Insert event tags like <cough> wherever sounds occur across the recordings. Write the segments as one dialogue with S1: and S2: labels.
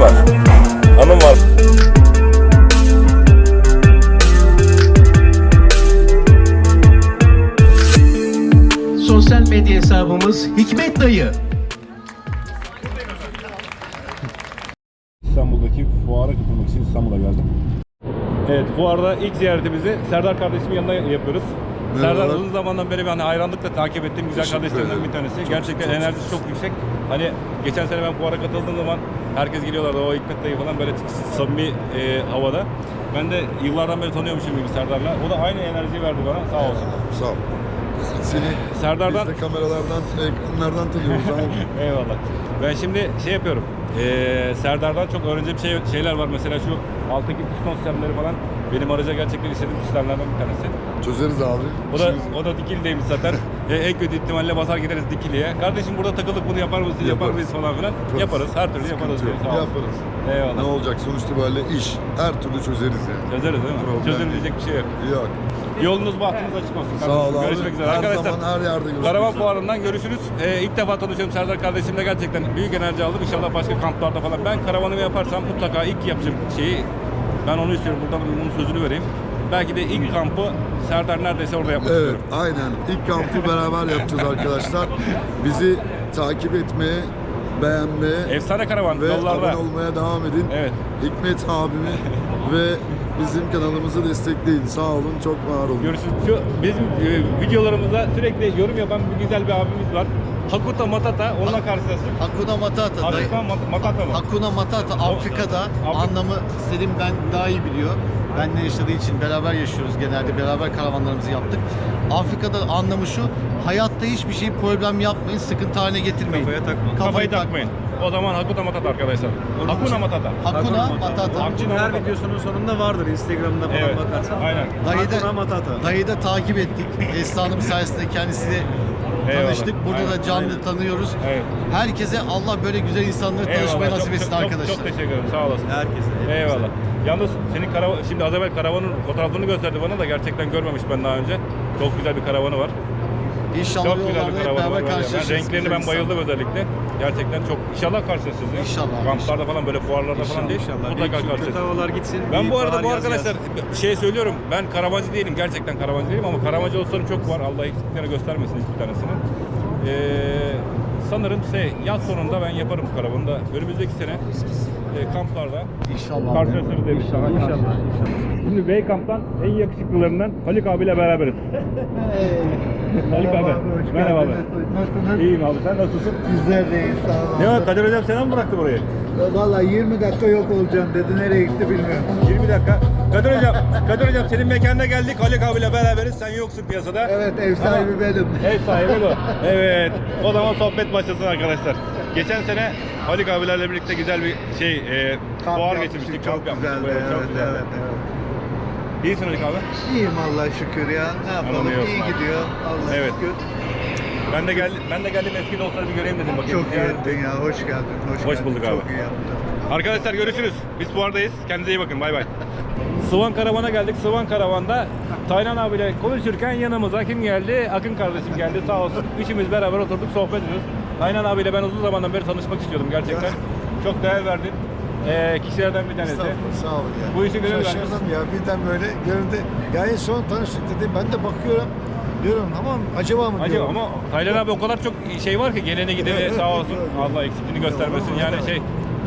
S1: var. Anım var.
S2: Sosyal medya hesabımız Hikmet Dayı.
S1: İstanbul'daki fuara katılmak için İstanbul'a geldim. Evet, fuarda ilk ziyaretimizi Serdar kardeşimin yanına yapıyoruz. Serdar uzun zamandan beri ben hayranlıkla takip ettiğim güzel
S3: Teşekkür
S1: kardeşlerimden bir tanesi.
S3: Çok-
S1: Gerçekten
S3: çok-
S1: enerjisi çok yüksek. Hani geçen sene ben fuara katıldığım zaman herkes geliyorlardı o Hikmet dayı falan böyle samimi e, havada. Ben de yıllardan beri tanıyormuşum gibi Serdar'la. O da aynı enerjiyi verdi bana sağ olsun.
S3: Sağ ol. Seni
S1: Serdar'dan
S3: biz de kameralardan, ekranlardan tanıyoruz. Ol. <laughs>
S1: Eyvallah. Ben şimdi şey yapıyorum. Ee, Serdar'dan çok öğreneceğim şey, şeyler var. Mesela şu alttaki piston sistemleri falan benim araca gerçekten istediğim sistemlerden bir tanesi.
S3: Çözeriz abi.
S1: O da,
S3: İşimiz-
S1: o da dikildeymiş zaten. <laughs> e, en kötü ihtimalle basar gideriz dikiliye. Kardeşim burada takılıp bunu yapar mısın, yapar
S3: Yaparız.
S1: mıyız falan filan.
S3: Yaparız.
S1: Yaparız. Her türlü
S3: Sıkıntı
S1: yaparız. diyor.
S3: yok.
S1: Sağ ol.
S3: Yaparız.
S1: Eyvallah.
S3: Ne olacak sonuçta böyle iş. Her türlü çözeriz yani.
S1: Çözeriz değil mi?
S3: Problem
S1: diyecek bir şey yok.
S3: Yok.
S1: Yolunuz bahtınız açık olsun.
S3: Sağ ol
S1: kardeşim.
S3: abi.
S1: Görüşmek üzere.
S3: Her
S1: Arkadaşlar
S3: zaman her yerde görüşmek
S1: Karavan
S3: üzere.
S1: fuarından görüşürüz. Ee, ilk defa tanışıyorum Serdar kardeşimle gerçekten büyük enerji aldım. İnşallah başka kamplarda falan. Ben karavanımı yaparsam mutlaka ilk yapacağım şeyi ben onu istiyorum. Buradan bunun sözünü vereyim. Belki de ilk kampı Serdar neredeyse orada yapmak
S3: Evet,
S1: istiyorum.
S3: aynen. İlk kampı beraber yapacağız arkadaşlar. Bizi takip etmeye, beğenmeye
S1: Efsane karavan
S3: ve
S1: yollarda.
S3: abone olmaya devam edin.
S1: Evet.
S3: Hikmet abimi ve bizim kanalımızı destekleyin. Sağ olun, çok var olun.
S1: Görüşürüz. Şu bizim e, videolarımızda sürekli yorum yapan bir güzel bir abimiz var. Hakuta Matata onunla karşılaştık.
S4: Hakuna Matata. dayı-
S1: Hakika Mat- Matata mı?
S4: Hakuna Matata Afrika'da
S1: Afrika-
S4: anlamı Selim ben daha iyi biliyor. Benle yaşadığı için beraber yaşıyoruz genelde. Beraber karavanlarımızı yaptık. Afrika'da anlamı şu. Hayatta hiçbir şey problem yapmayın, sıkıntı haline getirmeyin.
S1: Kafaya takma. Kafayı takmayın. O zaman Hakuta Matata arkadaşlar. Hakuna Matata.
S4: Hakuna Matata.
S1: Hakuna
S5: Her
S1: Matata.
S5: videosunun sonunda vardır Instagram'da falan
S1: Evet.
S5: bakarsan.
S1: Aynen.
S4: Dayı
S5: Hakuna
S4: da,
S5: Matata.
S4: dayı da takip ettik. Esra Hanım sayesinde kendisiyle
S1: Eyvallah.
S4: tanıştık. Burada
S1: Aynen.
S4: da canlı tanıyoruz.
S1: Evet.
S4: Herkese Allah böyle güzel insanları
S1: Eyvallah.
S4: tanışmayı nasip etsin
S1: çok,
S4: arkadaşlar.
S1: Çok, çok teşekkür ederim. Sağ olasın.
S5: Herkese. hepimize.
S1: Eyvallah. Yalnız senin karavan, şimdi az evvel karavanın fotoğraflarını gösterdi bana da gerçekten görmemiş ben daha önce. Çok güzel bir karavanı var.
S4: İnşallah
S1: güzel
S4: yollarda hep beraber karşılaşırız.
S1: renklerini ben bayıldım özellikle. Gerçekten çok inşallah karşılaşırız. ya.
S4: İnşallah.
S1: Kamplarda falan böyle fuarlarda falan değil.
S5: İnşallah.
S1: Mutlaka
S5: Bir- şu Kötü
S1: karşılaşırız.
S5: havalar gitsin.
S1: Ben
S5: bir
S1: bu arada
S5: bahar,
S1: bu
S5: yaz
S1: arkadaşlar
S5: gelsin.
S1: şey söylüyorum. Ben karavancı değilim. Gerçekten karavancı değilim ama karavancı dostlarım çok var. Allah eksiklerini göstermesin hiçbir tanesini. Ee, sanırım şey, yaz sonunda ben yaparım karavanı da. Önümüzdeki sene e, kamplarda
S4: İnşallah.
S1: karşılaşırız diye inşallah.
S5: İnşallah.
S1: Şimdi Bey Kamp'tan en yakışıklılarından Haluk abiyle beraberiz. <laughs> Haluk abi. Merhaba abi.
S6: Nasılsınız?
S1: İyiyim abi sen nasılsın?
S6: Bizler de iyiyiz. Sağ olun.
S1: Ne var Kadir hocam sen mi bıraktı burayı?
S6: Valla 20 dakika yok olacağım dedi. Nereye gitti bilmiyorum.
S1: 20 dakika. Kadir hocam, Kadir hocam senin mekanına geldik. Haluk abiyle beraberiz. Sen yoksun piyasada.
S6: Evet ev sahibi
S1: Ama-
S6: benim.
S1: Ev sahibi bu. <laughs> Evet. O zaman sohbet başlasın arkadaşlar. Geçen sene Haluk abilerle birlikte güzel bir şey, e,
S6: Kamp
S1: geçirmiştik.
S6: Çok
S1: yapmıştık.
S6: güzeldi.
S1: Çok
S6: Evet,
S1: güzeldi.
S6: evet, evet.
S1: İyisin Haluk abi.
S6: İyiyim Allah şükür ya. Ne yapalım?
S1: Aman iyi abi.
S6: gidiyor. Allah
S1: Evet.
S6: şükür.
S1: Ben de geldim, ben de geldim eski dostları bir göreyim dedim. Bakayım.
S6: Çok iyi ettin ya. Hoş geldin. Hoş,
S1: Hoş
S6: geldin.
S1: bulduk abi.
S6: Çok iyi yaptın.
S1: Arkadaşlar görüşürüz. Biz fuardayız. Kendinize iyi bakın. Bay bay. Sıvan Karavan'a geldik. Sıvan Karavan'da Taylan abiyle konuşurken yanımıza kim geldi? Akın kardeşim geldi sağ olsun. Üçümüz beraber oturduk sohbet ediyoruz. Taylan abiyle ben uzun zamandan beri tanışmak istiyordum gerçekten. Çok değer verdin. Ee, kişilerden bir tanesi.
S7: Estağfurullah, sağ olun ya.
S1: Bu işi gönül
S7: Şaşırdım ya birden böyle göründü. Ya en son tanıştık dedi. Ben de bakıyorum. Diyorum tamam acaba mı
S1: Acaba
S7: diyorum.
S1: ama Taylan abi o kadar çok şey var ki geleni gideni
S7: Evet,
S1: sağ
S7: evet,
S1: olsun.
S7: evet.
S1: Allah eksikliğini göstermesin.
S7: Olur mu?
S1: Yani şey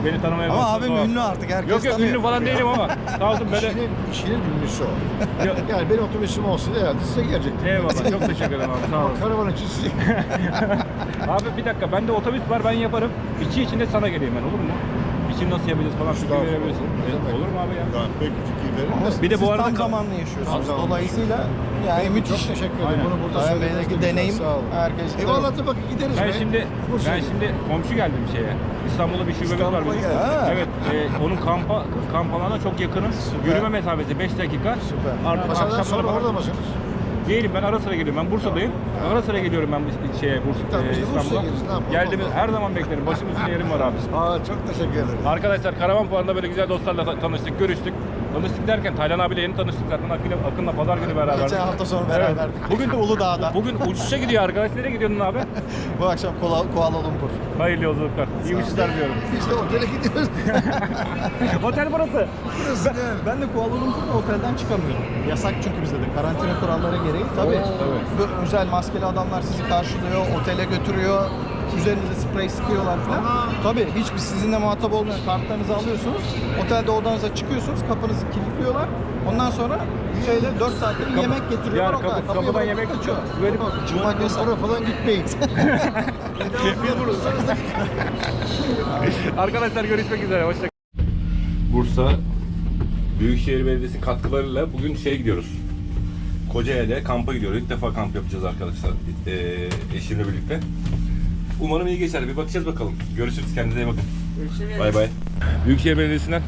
S1: beni tanımaya
S4: Ama
S1: başladı
S4: abim
S1: o.
S4: ünlü artık herkes
S1: Yok yok
S4: tanıyor.
S1: ünlü falan değilim ama sağ olsun böyle.
S7: İşinin, işinin ünlüsü o.
S1: Yok. <laughs>
S7: Yani benim otobüsüm olsaydı herhalde size gelecektim.
S1: Eyvallah çok <laughs> teşekkür ederim abi sağ
S7: Ama
S1: olun.
S7: karavan için size <laughs>
S1: Abi bir dakika bende otobüs var ben yaparım. İçi içinde sana geleyim ben olur mu? İçini nasıl yapacağız falan fikir
S7: Estağfurullah.
S1: verebilirsin.
S7: Ne demek?
S1: olur mu abi ya?
S7: Ben peki fikir verin de.
S1: Bir de bu arada
S4: tam zamanlı yaşıyorsunuz.
S7: Tam zamanlı.
S4: Dolayısıyla yani
S7: Çok
S4: müthiş.
S7: teşekkür ederim.
S1: Aynen.
S7: Bunu burada
S4: Aynen,
S7: de güzel,
S4: deneyim.
S7: Sağ olun.
S4: Herkes
S7: Eyvallah da bakın gideriz
S1: ben
S7: be.
S1: şimdi ben
S7: Bursa'ya.
S1: şimdi komşu geldim şeye. İstanbul'da bir şubemiz var
S7: İstanbul'a
S1: bizim.
S7: geldin.
S4: Ha.
S1: Evet, e, onun kampa kamp alanına çok yakınım. Yürüme mesafesi 5 dakika.
S4: Süper.
S1: Artık
S7: Masadan
S1: akşamları
S7: sonra orada mısınız?
S1: Değilim ben ara sıra geliyorum. Ben Bursa'dayım. Ara sıra geliyorum ben bu şeye Bursa
S7: Tamam,
S1: e,
S7: Bursa'ya
S1: İstanbul'a.
S7: ne yapalım?
S1: Geldiğimiz her zaman beklerim. Başım üstünde yerim var abi.
S7: Aa çok teşekkür ederim.
S1: Arkadaşlar karavan fuarında böyle güzel dostlarla ta- tanıştık, görüştük. Tanıştık derken Taylan abiyle yeni tanıştık zaten Akın'la, Akın'la pazar günü beraber.
S4: Geçen hafta sonra beraberdik.
S1: Bugün de
S4: Uludağ'da.
S1: Bugün uçuşa gidiyor arkadaş. Nereye gidiyorsun abi? <laughs>
S4: Bu akşam Kuala, Kuala Lumpur.
S1: Hayırlı yolculuklar. İyi uçuşlar diyorum. <laughs>
S7: İşte otele gidiyoruz. <laughs>
S1: Otel burası.
S4: Ben, ben de Kuala Lumpur'da otelden çıkamıyorum. Yasak çünkü bizde de karantina kuralları gereği. Tabii. Bu özel maskeli adamlar sizi karşılıyor, otele götürüyor. Üzerinize sprey sıkıyorlar falan. Tabii hiçbir sizinle muhatap olmayan kartlarınızı alıyorsunuz. Otelde odanıza çıkıyorsunuz, kapınızı kilitliyorlar. Ondan sonra şeyle 4 saatte bir yemek getiriyorlar.
S1: Yani
S4: o kadar.
S1: kapı- kapıdan
S4: bırakıp
S1: yemek
S4: kaçıyor.
S1: böyle
S4: Çıkmak yasak.
S7: Sonra falan gitmeyin. <laughs>
S1: Arkadaşlar görüşmek üzere. Hoşçakalın. Bursa Büyükşehir Belediyesi katkılarıyla bugün şey gidiyoruz. Kocaeli'de kampa gidiyoruz. İlk defa kamp yapacağız arkadaşlar. Ee, eşimle birlikte. Umarım iyi geçer. Bir bakacağız bakalım. Görüşürüz. Kendinize iyi bakın. Bay bay. Büyükşehir Belediyesi'nden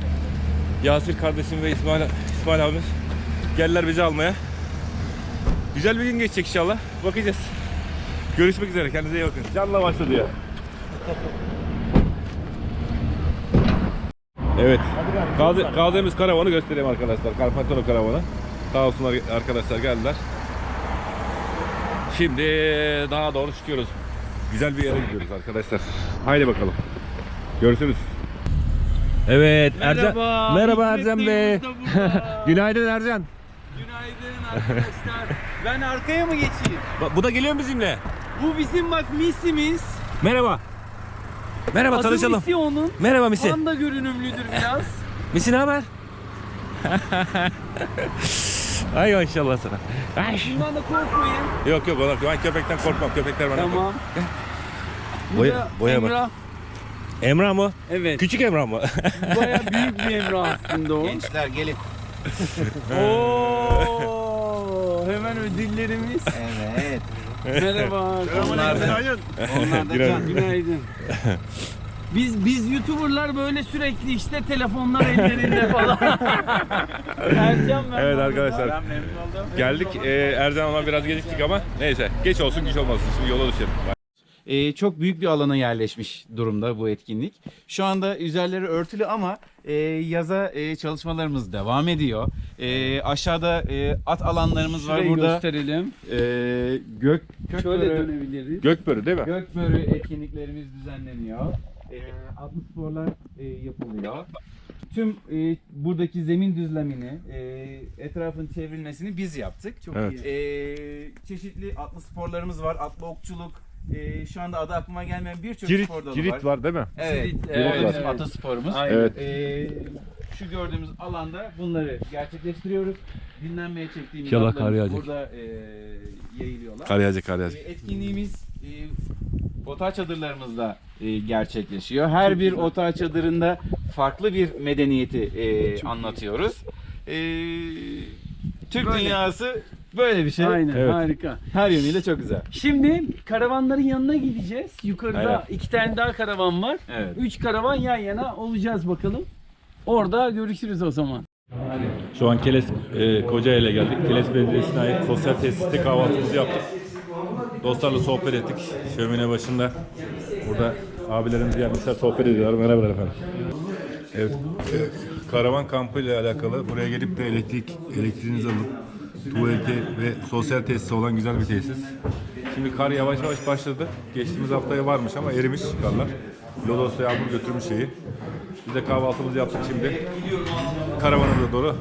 S1: Yasir kardeşim ve İsmail, İsmail abimiz geldiler bizi almaya. Güzel bir gün geçecek inşallah. Bakacağız. Görüşmek üzere. Kendinize iyi bakın. Canla başladı ya. Evet. Gazi, Gazi'miz karavanı göstereyim arkadaşlar. Carpantano karavanı. Sağ olsunlar arkadaşlar geldiler. Şimdi daha doğru çıkıyoruz. Güzel bir yere gidiyoruz arkadaşlar. Haydi bakalım. Görüşürüz. Evet Ercan.
S5: Merhaba,
S1: Merhaba
S5: Hikmet
S1: Ercan Bey. <laughs> Günaydın Ercan.
S5: Günaydın arkadaşlar. ben arkaya mı geçeyim?
S1: Bak, Bu da geliyor mu bizimle?
S5: Bu bizim bak misimiz.
S1: Merhaba. Merhaba
S5: Adı
S1: tanışalım.
S5: Misi onun.
S1: Merhaba Misi.
S5: Panda görünümlüdür biraz. <laughs>
S1: Misi ne haber? <laughs> Ay maşallah sana. Ay.
S5: Bundan da korkmayın.
S1: Yok yok ben köpekten korkmam. Köpekler bana.
S5: Tamam. Bu
S1: Boya- boya bak.
S5: Emrah.
S1: Emrah mı?
S5: Evet.
S1: Küçük Emrah mı? <laughs>
S5: Baya büyük bir Emrah aslında o.
S4: Gençler gelin. <laughs>
S5: Oo, hemen ödüllerimiz.
S4: Evet.
S5: Merhaba.
S4: Onlar da, onlar da
S1: Günaydın.
S5: Günaydın. Biz biz YouTuber'lar böyle sürekli işte telefonlar ellerinde falan. <laughs> Ercan ben
S1: Evet arkadaşlar.
S5: Ben memnun oldum.
S1: Geldik. Ee, Ercan ama biraz geciktik ama neyse. Geç olsun güç olmasın. Şimdi yola düşelim.
S8: Ee, çok büyük bir alana yerleşmiş durumda bu etkinlik. Şu anda üzerleri örtülü ama e, yaza e, çalışmalarımız devam ediyor. E, aşağıda e, at alanlarımız var
S5: Şurayı
S8: burada.
S5: gösterelim.
S8: E, gök
S5: Şöyle
S8: Gökbörü,
S5: dönebiliriz.
S1: Gökbörü değil mi?
S8: Gökbörü etkinliklerimiz düzenleniyor. E, atlı sporlar e, yapılıyor. Tüm e, buradaki zemin düzlemini, e, etrafın çevrilmesini biz yaptık.
S5: Çok
S1: Evet.
S5: iyi.
S8: E, çeşitli atlı sporlarımız var. Atlı okçuluk, e, şu anda adı aklıma gelmeyen birçok spor dalı
S1: cirit
S8: var.
S1: var değil mi?
S8: Evet,
S5: Cirit,
S8: evet,
S1: evet.
S8: bizim atasporumuz.
S5: Aynen.
S1: Evet.
S8: Ee, şu gördüğümüz alanda bunları gerçekleştiriyoruz. Dinlenmeye çektiğimiz
S1: kar yağacak.
S8: burada e, yayılıyorlar.
S1: Kar yağacak kar
S8: E,
S1: yağacak.
S8: etkinliğimiz e, otağı çadırlarımızda e, gerçekleşiyor. Her bir otağı çadırında farklı bir medeniyeti e, anlatıyoruz. E, Türk
S5: Böyle.
S8: dünyası böyle bir şey.
S5: Aynen
S1: Evet.
S5: harika.
S8: Her yönüyle çok güzel.
S5: Şimdi karavanların yanına gideceğiz. Yukarıda
S1: Aynen.
S5: iki tane daha karavan var.
S8: Evet.
S5: Üç karavan yan yana olacağız bakalım. Orada görüşürüz o zaman.
S1: Şu an Keles e, Kocaeli'ye geldik. Keles Belediyesi'ne ait sosyal tesiste kahvaltımızı yaptık. Dostlarla sohbet ettik. Şömine başında. Burada abilerimiz gelmişler sohbet ediyorlar. Merhaba efendim. Evet. e, Karavan kampı ile alakalı buraya gelip de elektrik elektriğinizi alıp tuvaleti ve sosyal tesisi olan güzel bir tesis. Şimdi kar yavaş yavaş başladı. Geçtiğimiz haftaya varmış ama erimiş karlar. Lodos ve yağmur götürmüş şeyi. Biz de kahvaltımızı yaptık şimdi. Karavanımıza doğru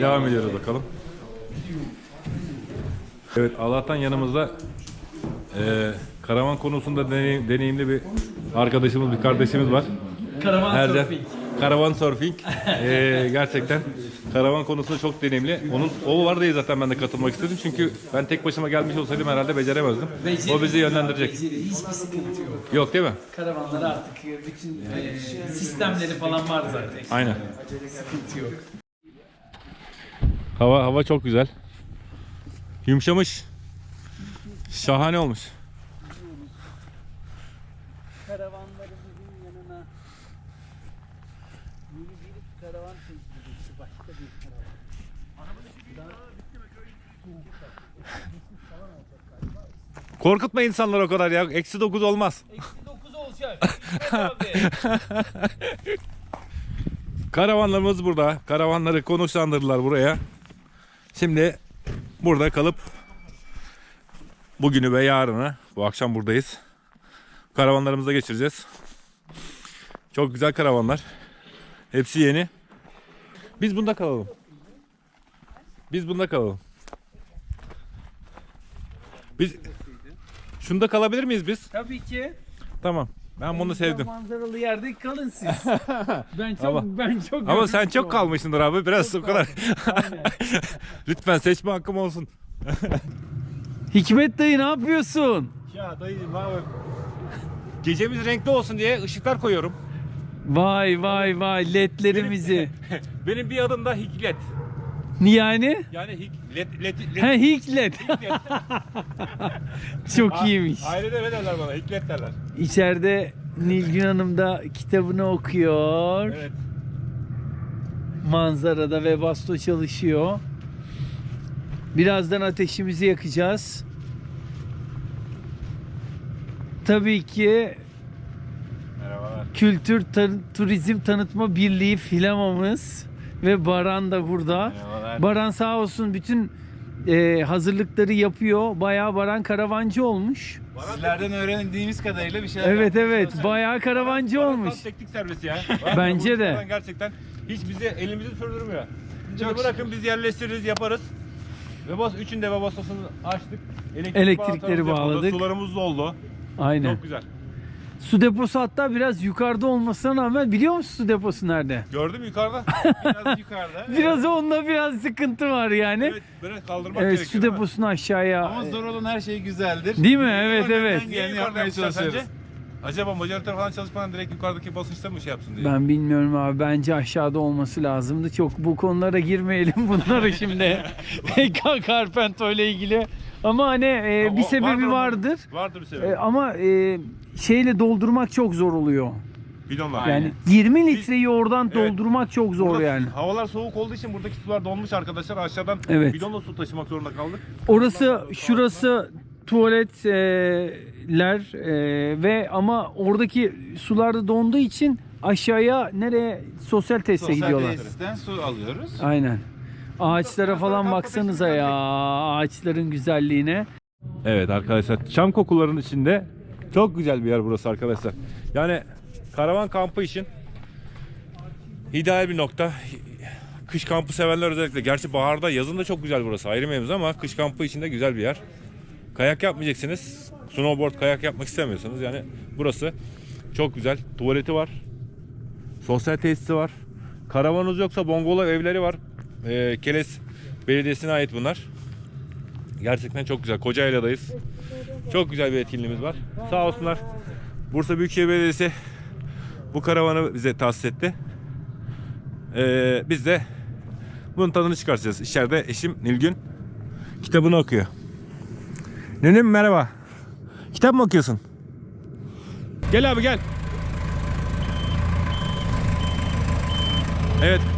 S1: devam ediyoruz bakalım. Evet Allah'tan yanımızda eee, karavan konusunda deney- deneyimli bir arkadaşımız, bir kardeşimiz var.
S5: Karavan
S1: Ercan.
S5: surfing.
S1: Karavan surfing. Eee, gerçekten karavan konusunda çok deneyimli. Onun o var diye zaten ben de katılmak istedim. Çünkü ben tek başıma gelmiş olsaydım herhalde beceremezdim. o bizi yönlendirecek.
S9: Hiçbir sıkıntı yok.
S1: Yok değil mi?
S9: Karavanlar artık bütün e, sistemleri falan var zaten.
S1: Aynen.
S9: Sıkıntı yok.
S1: Hava hava çok güzel. Yumuşamış. Şahane olmuş.
S5: Karavanlarımızın yanına yeni bir karavan tecrübesi. Başka bir karavan.
S1: Korkutma insanlar o kadar ya. Eksi 9 olmaz.
S5: Eksi 9 olacak. <laughs>
S1: Karavanlarımız burada. Karavanları konuşlandırdılar buraya. Şimdi burada kalıp bugünü ve yarını bu akşam buradayız. Karavanlarımızda geçireceğiz. Çok güzel karavanlar. Hepsi yeni. Biz bunda kalalım. Biz bunda kalalım. Biz şunda kalabilir miyiz biz?
S5: Tabii ki.
S1: Tamam. Ben bunu sevdim.
S5: Manzaralı yerde kalın siz. <laughs> ben çok
S1: Ama-
S5: ben çok
S1: Ama sen çok kalmışsındır abi. Biraz o kadar. <laughs> Lütfen seçme hakkım olsun. <laughs>
S5: Hikmet dayı ne yapıyorsun?
S1: Ya dayıcım abi. Gecemiz renkli olsun diye ışıklar koyuyorum.
S5: Vay vay vay ledlerimizi.
S1: Benim bir adım da Hiklet.
S5: Yani?
S1: Yani hik, led, led, led,
S5: He hiklet. <laughs> Çok iyiymiş.
S1: Ailede ne derler bana? Hiklet derler.
S5: İçeride Nilgün Hanım da kitabını okuyor.
S1: Evet.
S5: Manzarada ve basto çalışıyor. Birazdan ateşimizi yakacağız. Tabii ki
S1: Merhabalar.
S5: Kültür Tan- Turizm Tanıtma Birliği filamamız ve Baran da burada.
S1: Merhabalar.
S5: Baran sağ olsun bütün e, hazırlıkları yapıyor. Bayağı Baran karavancı olmuş.
S8: Sizlerden öğrendiğimiz kadarıyla bir şeyler
S5: Evet evet bayağı karavancı
S1: Baran
S5: olmuş.
S1: tam teknik servisi ya. <laughs>
S5: Bence
S1: Bu
S5: de.
S1: işlerden Gerçekten hiç bizi elimizi sürdürmüyor. Çok
S8: Çok
S1: bırakın biz yerleştiririz yaparız. Ve bas üçünde ve basosunu açtık. Elektrik
S5: Elektrikleri
S1: bağlantılarımız yapıldı,
S5: bağladık.
S1: Sularımız doldu.
S5: Aynen.
S1: Çok güzel.
S5: Su deposu hatta biraz yukarıda olmasına rağmen biliyor musun su deposu nerede?
S1: Gördüm yukarıda. <laughs>
S8: Biraz yukarıda.
S5: Biraz onda biraz sıkıntı var yani.
S1: evet, böyle kaldırmak
S5: Evet,
S1: gerekiyor.
S5: su deposunu aşağıya.
S8: Ama zor olan her şey güzeldir.
S5: Değil mi? Evet
S1: Niye
S5: evet.
S1: Yukarıda
S8: yapmaya çalışıyoruz.
S1: sence? Acaba moderatör falan çalışmadan direkt yukarıdaki basınçta mı şey yapsın diye?
S5: Ben bilmiyorum abi. Bence aşağıda olması lazımdı. Çok bu konulara girmeyelim <laughs> bunları şimdi. <laughs> Carpento ile ilgili. Ama hani e, bir sebebi
S1: vardır
S5: vardır.
S1: Vardır bir sebebi.
S5: E, ama e, şeyle doldurmak çok zor oluyor.
S1: Bidonlar.
S5: Yani 20 litreyi oradan
S1: Evet.
S5: doldurmak çok zor
S1: Burada
S5: yani.
S1: Havalar soğuk olduğu için buradaki sular donmuş arkadaşlar. Aşağıdan
S5: Evet.
S1: bidonla su taşımak zorunda kaldık.
S5: Orası şurası tuvaletler e, ve ama oradaki sular da donduğu için aşağıya nereye sosyal teste
S8: Sosyal
S5: gidiyorlar.
S8: tesisten su alıyoruz.
S5: Aynen. Ağaçlara falan baksanıza ya ağaçların güzelliğine.
S1: Evet arkadaşlar çam kokuların içinde çok güzel bir yer burası arkadaşlar. Yani karavan kampı için ideal bir nokta. Kış kampı sevenler özellikle. Gerçi baharda yazın da çok güzel burası ayrı mevzu ama kış kampı için de güzel bir yer. Kayak yapmayacaksınız. Snowboard kayak yapmak istemiyorsanız yani burası çok güzel. Tuvaleti var. Sosyal tesisi var. Karavanınız yoksa bungalow evleri var. Ee, Keles Belediyesi'ne ait bunlar. Gerçekten çok güzel. Kocaeli'dayız. Çok güzel bir etkinliğimiz var. Sağ olsunlar. Bursa Büyükşehir Belediyesi bu karavanı bize tahsis etti. Ee, biz de bunun tadını çıkartacağız. İçeride eşim Nilgün kitabını okuyor. Nenem merhaba. Kitap mı okuyorsun? Gel abi gel. Evet.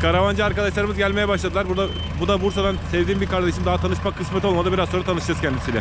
S1: Karavancı arkadaşlarımız gelmeye başladılar. Burada bu da Bursa'dan sevdiğim bir kardeşim. Daha tanışmak kısmet olmadı. Biraz sonra tanışacağız kendisiyle.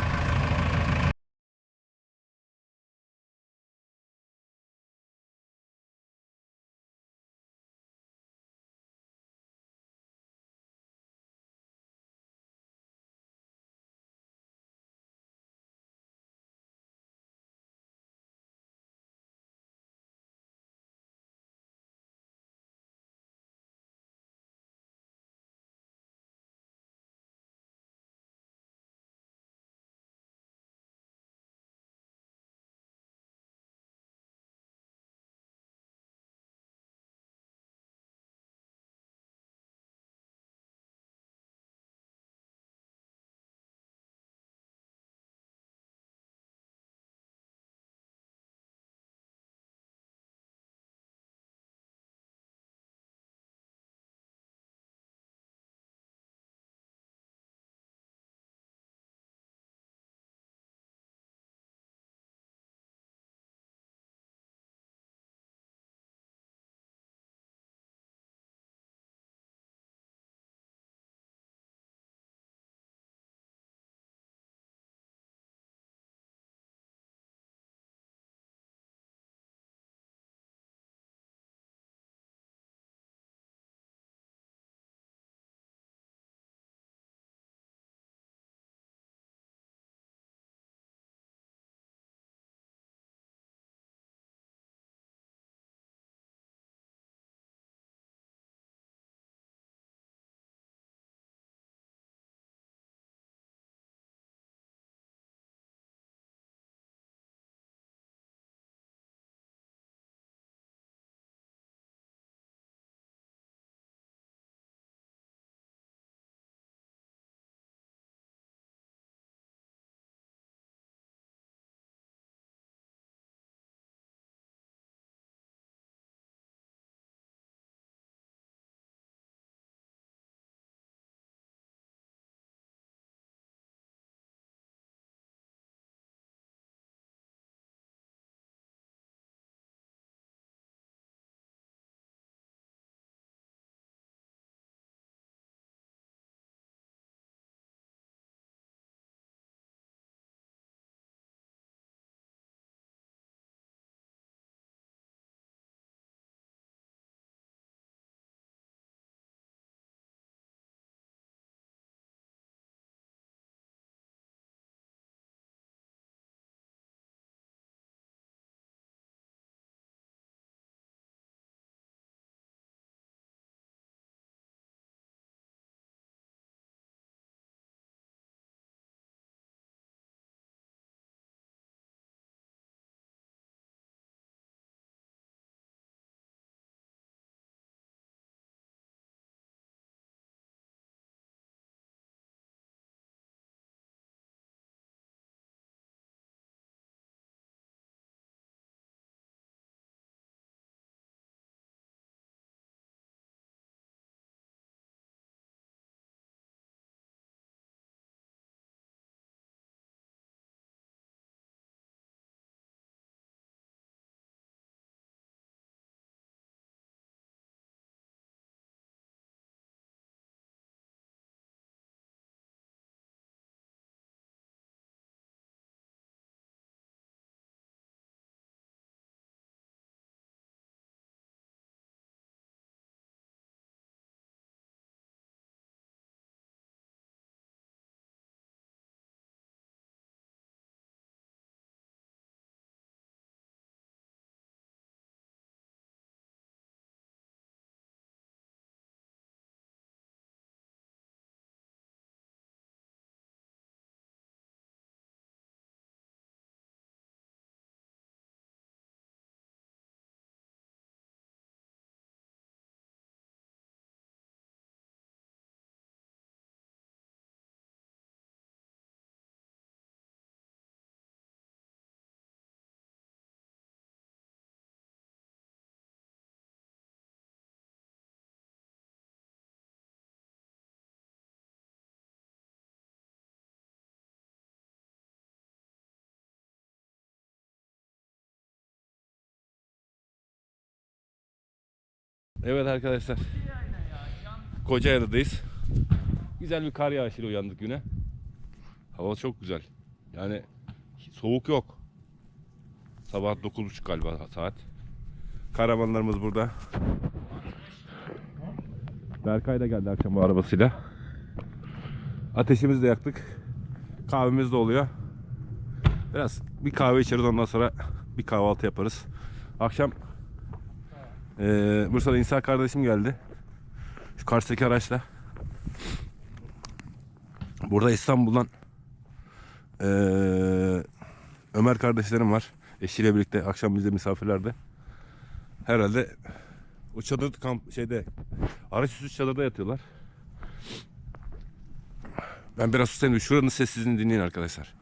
S1: Evet arkadaşlar. Kocaeli'deyiz. Güzel bir kar yağışıyla uyandık güne. Hava çok güzel. Yani soğuk yok. Sabah 9.30 galiba saat. Karavanlarımız burada. Berkay da geldi akşam bu arabasıyla. Ateşimizi de yaktık. Kahvemiz de oluyor. Biraz bir kahve içeriz ondan sonra bir kahvaltı yaparız. Akşam eee Bursa'da İnsan kardeşim geldi. Şu karşıdaki araçla. Burada İstanbul'dan eee, Ömer kardeşlerim var. Eşiyle birlikte akşam bizde misafirlerde. Herhalde o çadır kamp şeyde araç üstü çadırda yatıyorlar. Ben biraz susayım. Şuranın sessizliğini dinleyin arkadaşlar.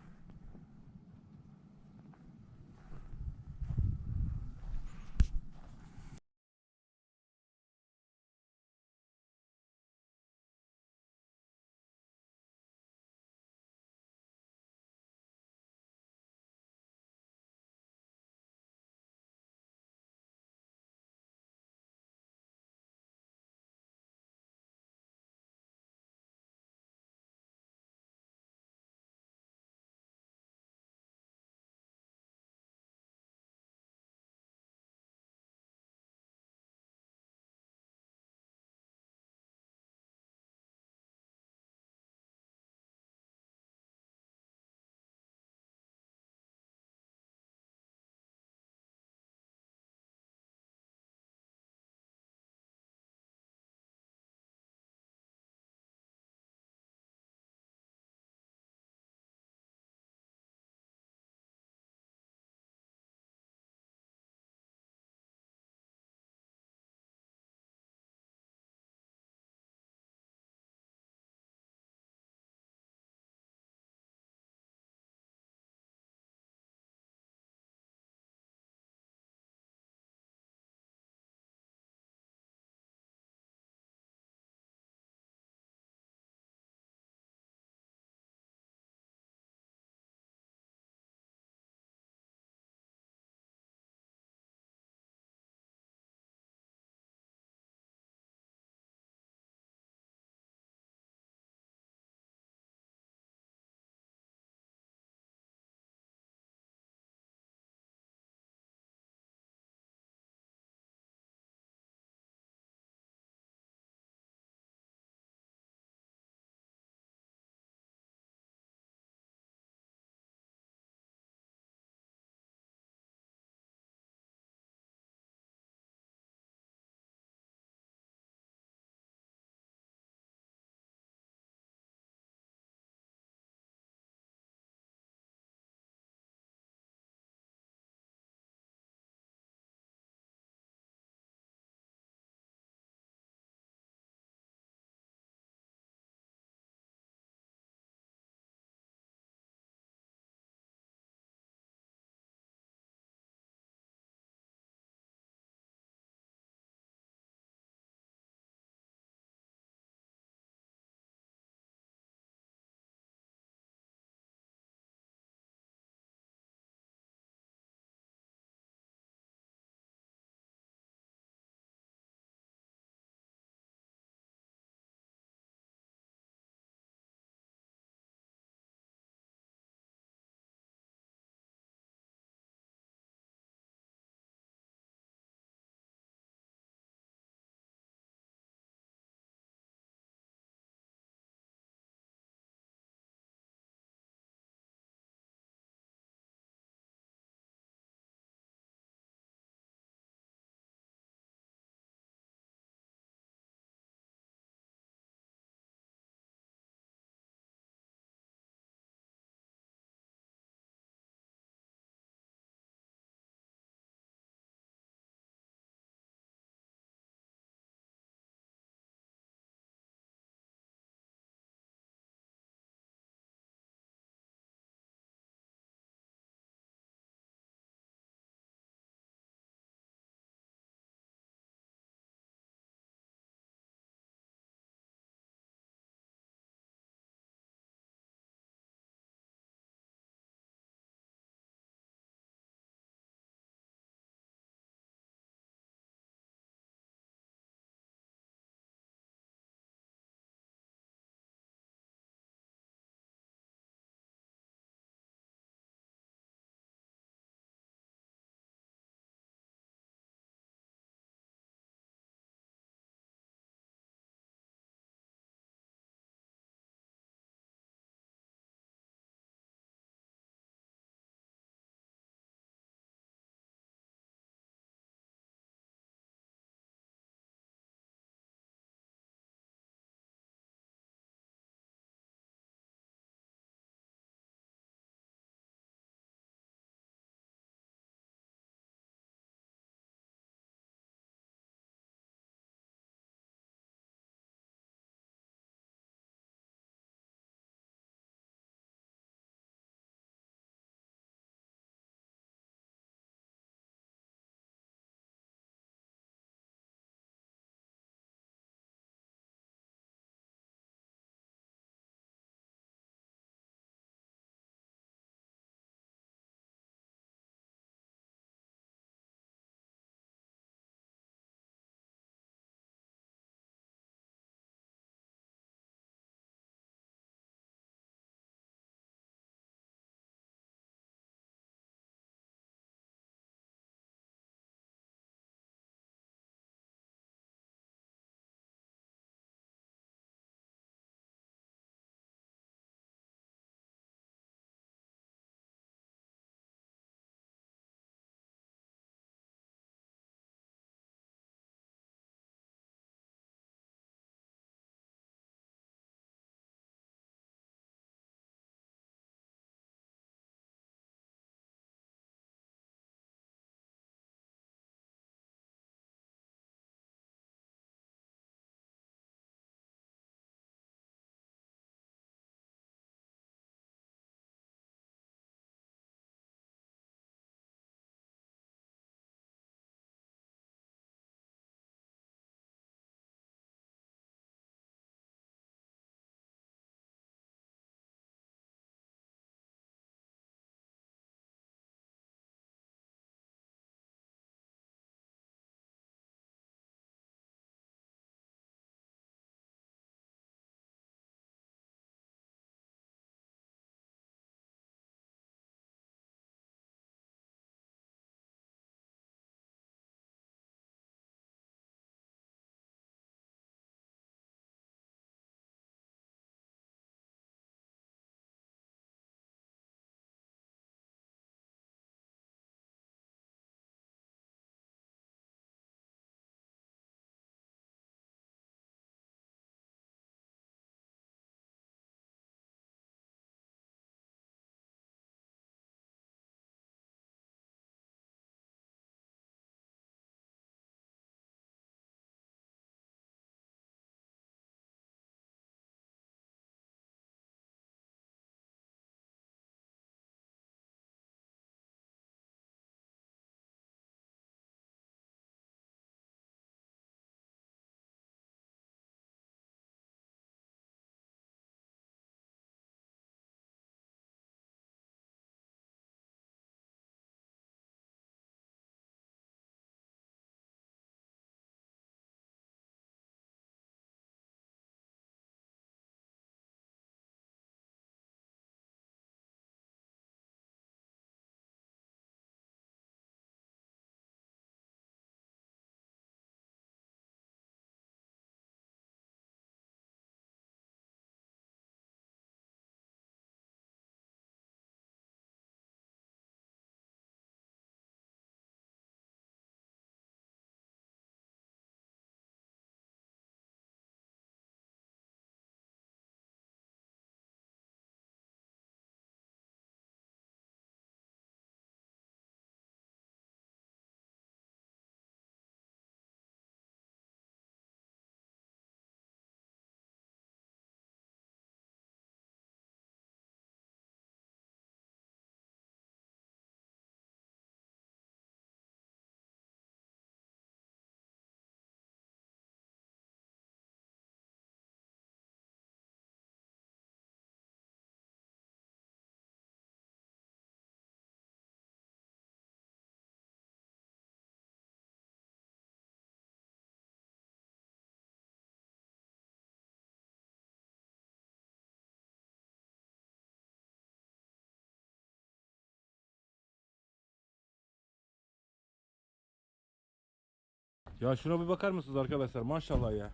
S1: Ya şuna bir bakar mısınız arkadaşlar? Maşallah ya.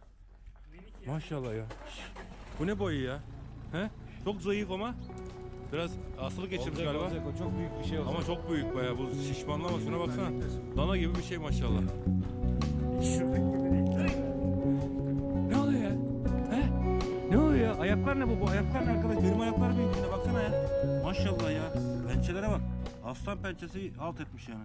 S1: Maşallah ya. Bu ne boyu ya? He? Çok zayıf ama biraz asılı geçirmiş
S8: Olacak,
S1: galiba.
S8: olacak, o çok büyük bir şey olacak.
S1: Ama çok büyük bayağı bu şişmanlama şuna baksana. Dana gibi bir şey maşallah. Ne oluyor ya? He? Ne oluyor ya? Ayaklar ne bu? Bu ayaklar ne arkadaş? Benim ayaklar büyüklüğünde baksana ya. Maşallah ya. Pençelere bak. Aslan pençesi halt etmiş yani.